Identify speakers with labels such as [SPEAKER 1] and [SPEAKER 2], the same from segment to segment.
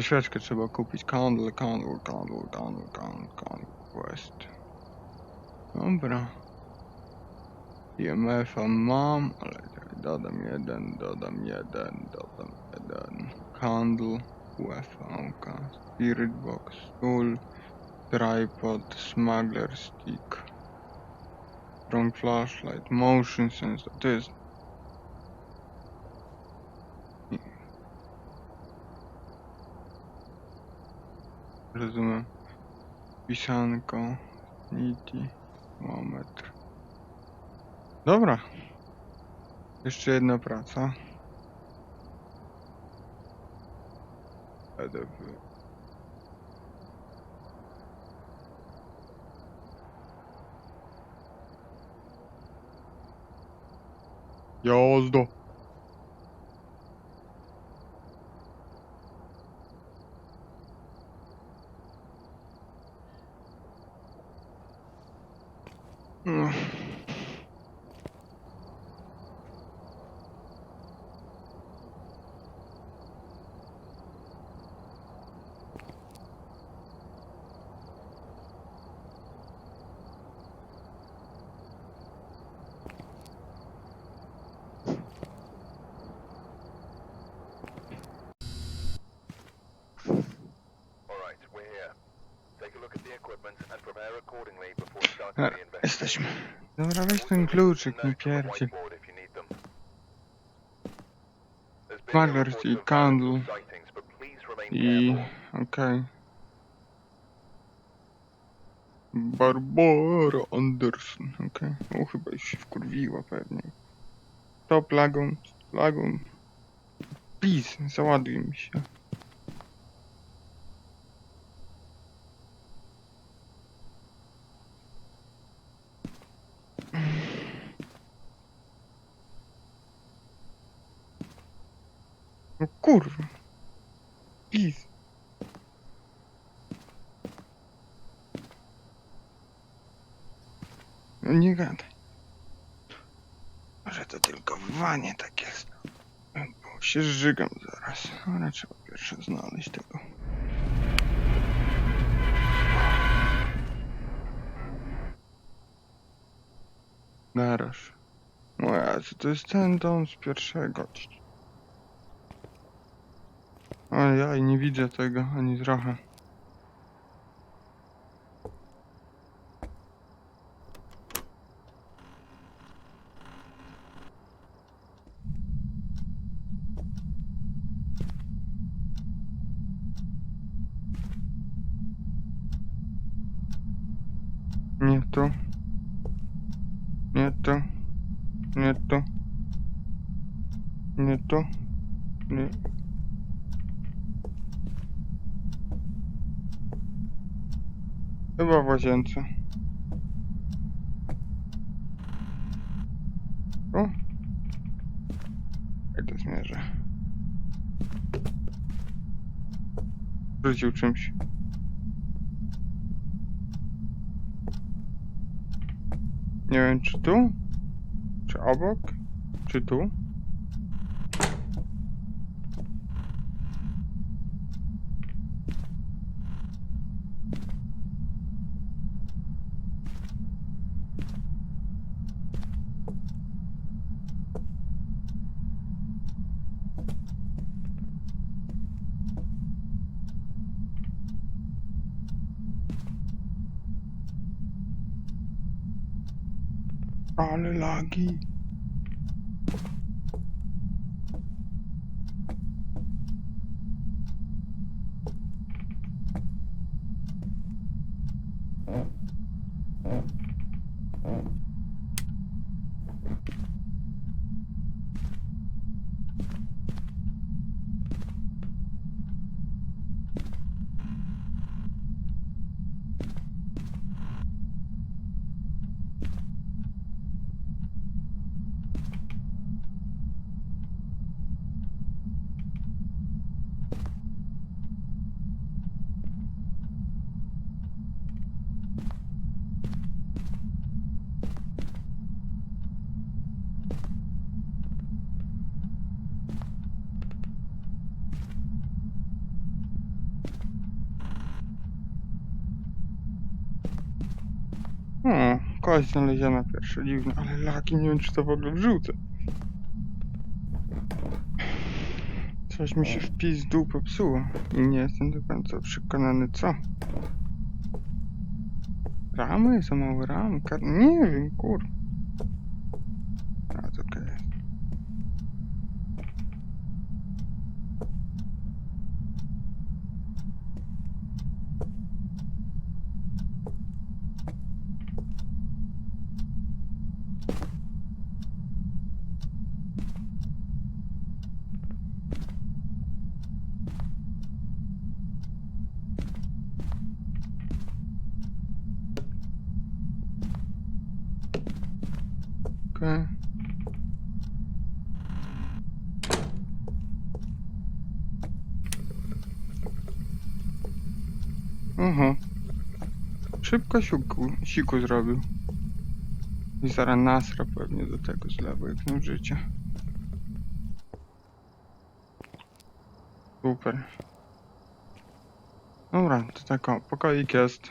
[SPEAKER 1] Świeczkę trzeba kupić. Candle, candle, candle, candle, candle, candle, quest. Dobra. IMF-a mam, ale tak, dodam jeden, dodam jeden, dodam jeden. Candle, UFV, Spirit Box, Tool, Tripod, Smuggler Stick. Strong Flashlight, Motion Sensor, to jest... Rozumiem. Pisanko, niti, termometr. Dobra. Jeszcze jedna praca. EDW. Jazda.
[SPEAKER 2] Hum. Investigation.
[SPEAKER 1] jesteśmy. Dobra, weź ten kluczyk, nie pierdzie.
[SPEAKER 2] no reports
[SPEAKER 1] i candle I... okej. Barbara Anderson, okej. O, chyba już się wkurwiła pewnie. Stop lagą, lagą. Please, załaduj mi się. No kurwa. Please. No nie gadaj. Może to tylko wanie tak jest. Bo się żygam zaraz. Ale trzeba pierwsze znaleźć tego. Naraż. Moja, to jest ten dom z pierwszego. Ale ja nie widzę tego ani trochę. Nie tu. Nie tu. Nie tu. Nie tu. Nie. Chyba w łazience. O! Jak to zmierzę? Rzucił czymś. Nie wiem, czy tu? Czy obok? Czy tu? Ale O, kość znaleziona pierwsza, dziwne, ale laki, nie wiem czy to w ogóle wrzucę. Coś mi się w pizdu popsuło i nie jestem do końca przekonany co. Ramy? Za małe ramy? Kar... Nie wiem, kur... A, to okej. jest. Okej. Aha. Szybko siku, siku zrobił. I zaraz nasra pewnie do tego zlewu, jak na życie. Super. Dobra, to tak o, pokoik jest.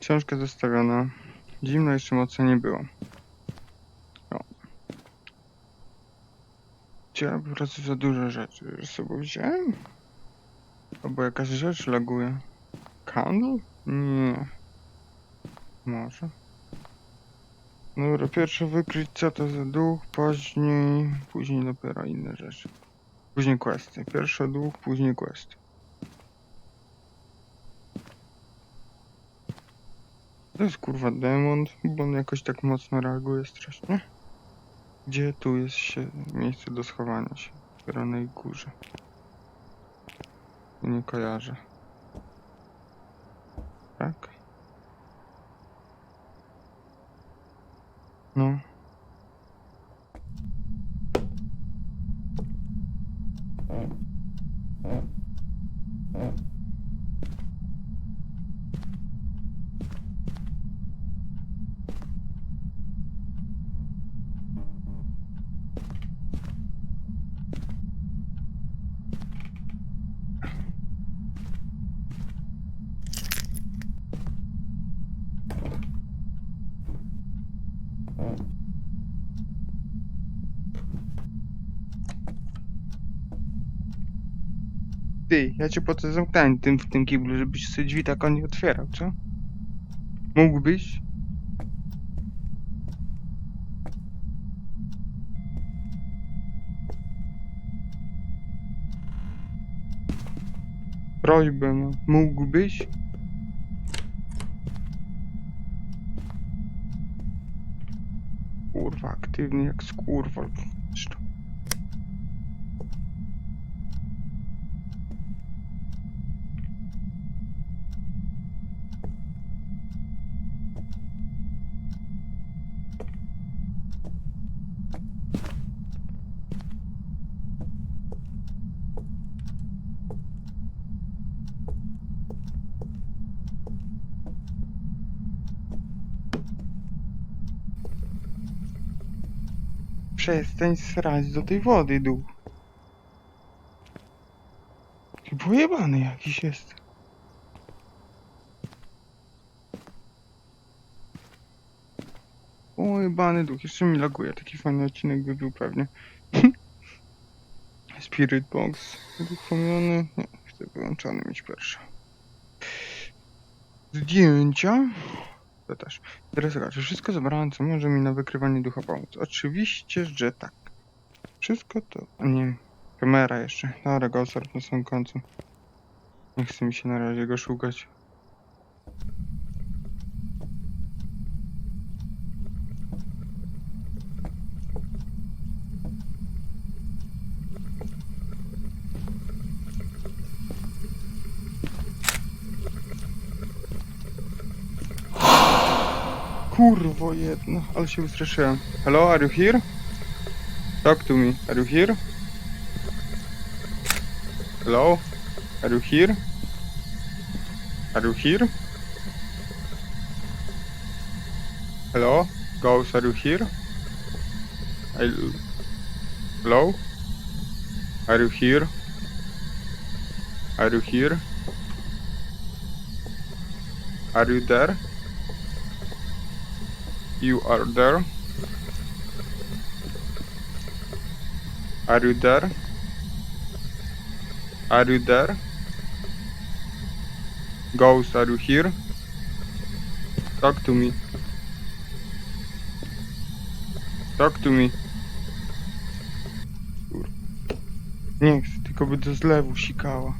[SPEAKER 1] Książka zostawiona. Zimno jeszcze mocno nie było. O. Chciałem po prostu za dużo rzeczy ze sobą wziąłem? Albo jakaś rzecz laguje. Candle? Nie. Może. Dobra, pierwsze wykryć co to za duch, później... Później dopiero inne rzeczy. Później questy. Pierwszy duch, później questy. To jest kurwa demon, bo on jakoś tak mocno reaguje strasznie. Gdzie tu jest się miejsce do schowania się? W Zielonej górze. Nie kojarzę. Tak? No. Ty, ja cię po co zamknąłem tym w tym kiblu, żebyś sobie drzwi tak on nie otwierał, co? Mógłbyś? Prośbę, no. Mógłbyś? Kurwa, aktywny jak skurwol. Przestań srać do tej wody, duch. Ty pojebany jakiś jest. O, jebany duch, jeszcze mi laguje. Taki fajny odcinek by był pewnie. Spirit Box uruchomiony. Nie, chcę wyłączony mieć pierwszy. Zdjęcia. Też. Teraz tak, czy wszystko zebrałem, co może mi na wykrywanie ducha pomóc? Oczywiście, że tak. Wszystko to... nie. Kamera jeszcze. Dobra, go na samym końcu. Nie chce mi się na razie go szukać. Kurwo jedno, ale się wystraszyłem. Hello, are you here? Talk to me. Are you here? Hello? Are you here? Are you here? Hello? Ghost, are you here? I... Hello? Are you here? Are you here? Are you there? You are there? Are you there? Are you there? Ghost, are you here? Talk to me. Talk to me. Nie chcę, tylko by do zlewu sikała.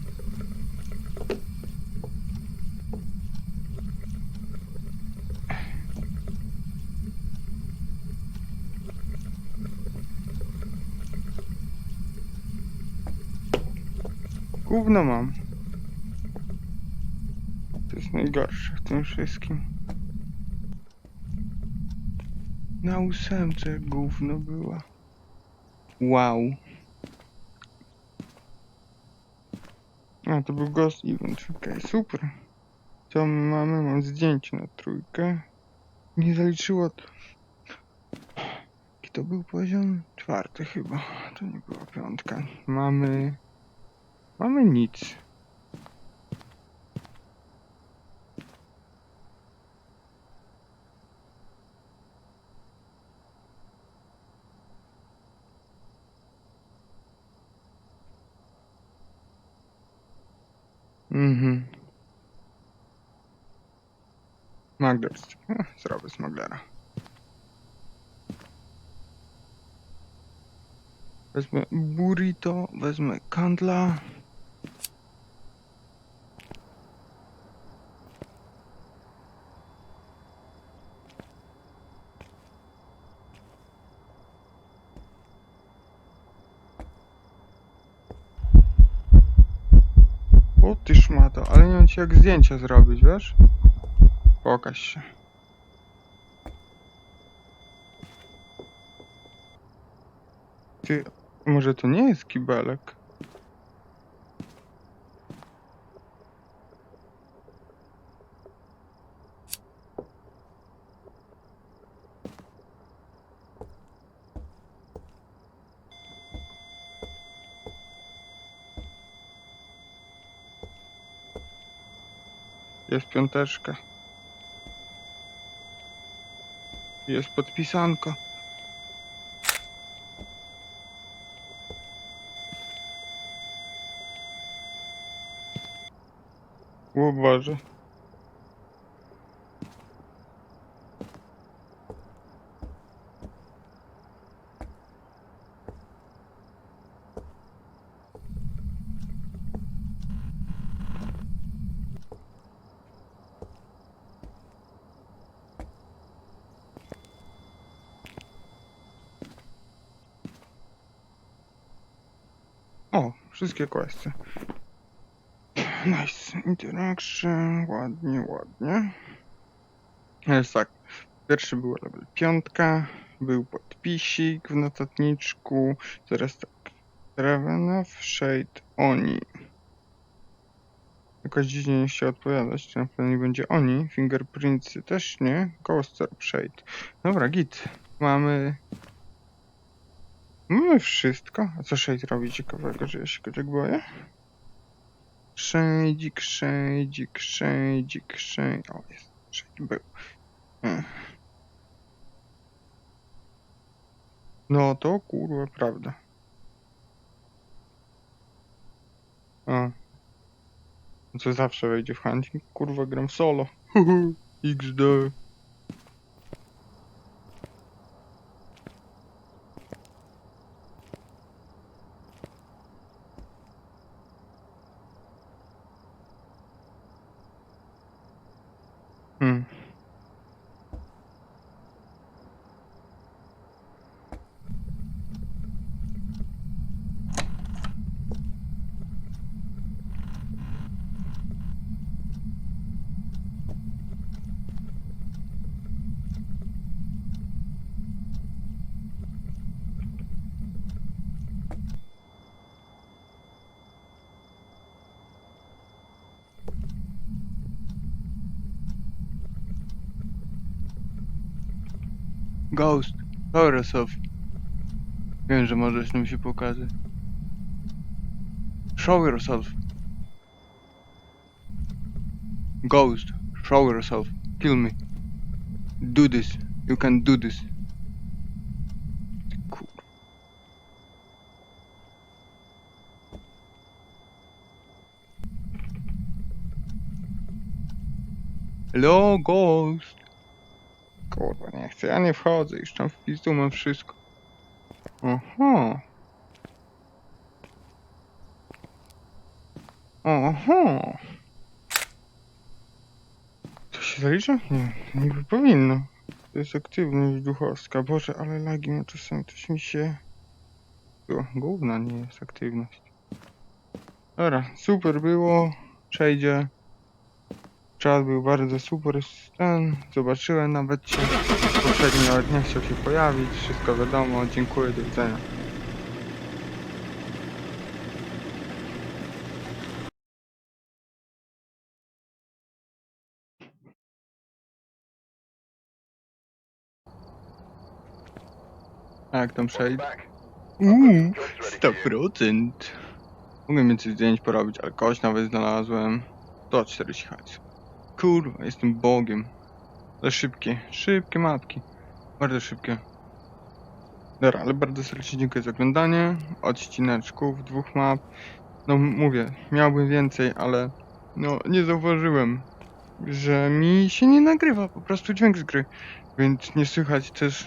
[SPEAKER 1] Gówno mam. To jest najgorsze w tym wszystkim. Na ósemce gówno była. Wow. A, to był Ghost Event, okej, super. Co my mamy? Mam zdjęcie na trójkę. Nie zaliczyło to. Jaki to był poziom? Czwarty chyba. To nie była piątka. Mamy... Mamy nic. Mhm. Magders. Eh, Zrobię smaglera. Wezmę burrito, wezmę kandla. O ty szmato, ale nie wiem jak zdjęcia zrobić, wiesz? Pokaż się. Ty, może to nie jest kibelek? Jest piąteczka. Jest podpisanko. O, wszystkie questy. Nice. Interaction. Ładnie, ładnie. Jest tak. Pierwszy był level piątka. Był podpisik w notatniczku. Teraz tak. Ravenov, Shade, Oni. Jakoś dziwnie nie chciał odpowiadać, czy na pewno nie będzie Oni. Fingerprintsy też nie. Orb, Shade. Dobra, git. Mamy... Mamy wszystko. A co Shade robi ciekawego, że ja się go tak boję? Szejdzik, szejdzik, szejdzik, szej... O, jest, szejd był. Ech. No to kurwa prawda. A. Co zawsze wejdzie w hunting? Kurwa gram solo. XD. Hmm. Ghost, yourself. Wiem, że możesz nam się pokazać. Show yourself. Ghost, show yourself. Kill me. Do this. You can do this. Kur... Hello, ghost. Kurwa, nie chcę, ja nie wchodzę, już tam w pizdu mam wszystko. Aha. Aha. To się zalicza? Nie, niby powinno. To jest aktywność duchowska. Boże, ale lagi ma czasem, coś mi się... O, gówna nie jest aktywność. Dobra, super było. Przejdzie. Czas był bardzo super. Ten, zobaczyłem nawet cię. Poprzednio nawet nie chciał się pojawić. Wszystko wiadomo. Dziękuję, do widzenia. A jak tam?
[SPEAKER 2] Back.
[SPEAKER 1] Uuu,
[SPEAKER 2] Job's ready for you.
[SPEAKER 1] 100%. Mogę więcej zdjęć porobić, ale kość nawet znalazłem. 140 hajs. Kurwa, jestem bogiem. Ale szybkie, szybkie mapki. Bardzo szybkie. Dobra, ale bardzo serdecznie dziękuję za oglądanie. Odcineczków, dwóch map. No mówię, miałbym więcej, ale no nie zauważyłem, że mi się nie nagrywa po prostu dźwięk z gry. Więc nie słychać też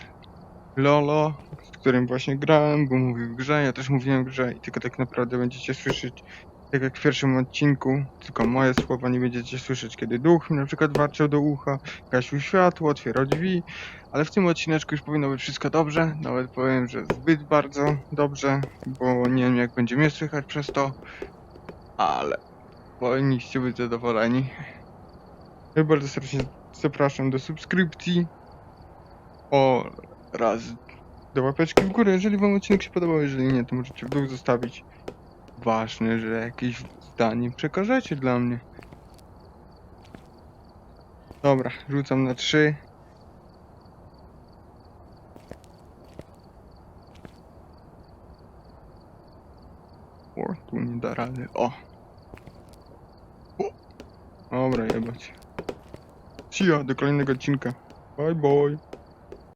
[SPEAKER 1] Lolo, z którym właśnie grałem, bo mówił w grze, ja też mówiłem w grze i tylko tak naprawdę będziecie słyszeć, tak jak w pierwszym odcinku, tylko moje słowa nie będziecie słyszeć, kiedy duch mi na przykład warczał do ucha, gasił światło, otwierał drzwi, ale w tym odcineczku już powinno być wszystko dobrze, nawet powiem, że zbyt bardzo dobrze, bo nie wiem jak będzie mnie słychać przez to, ale powinniście być zadowoleni. Ja bardzo serdecznie zapraszam do subskrypcji oraz do łapeczki w górę, jeżeli wam odcinek się podobał, jeżeli nie, to możecie w dół zostawić. Ważne, że jakieś zdanie przekażecie dla mnie. Dobra, rzucam na trzy. O, tu nie da rady. O! Dobra, jebać. See ya, do kolejnego odcinka. Bye bye.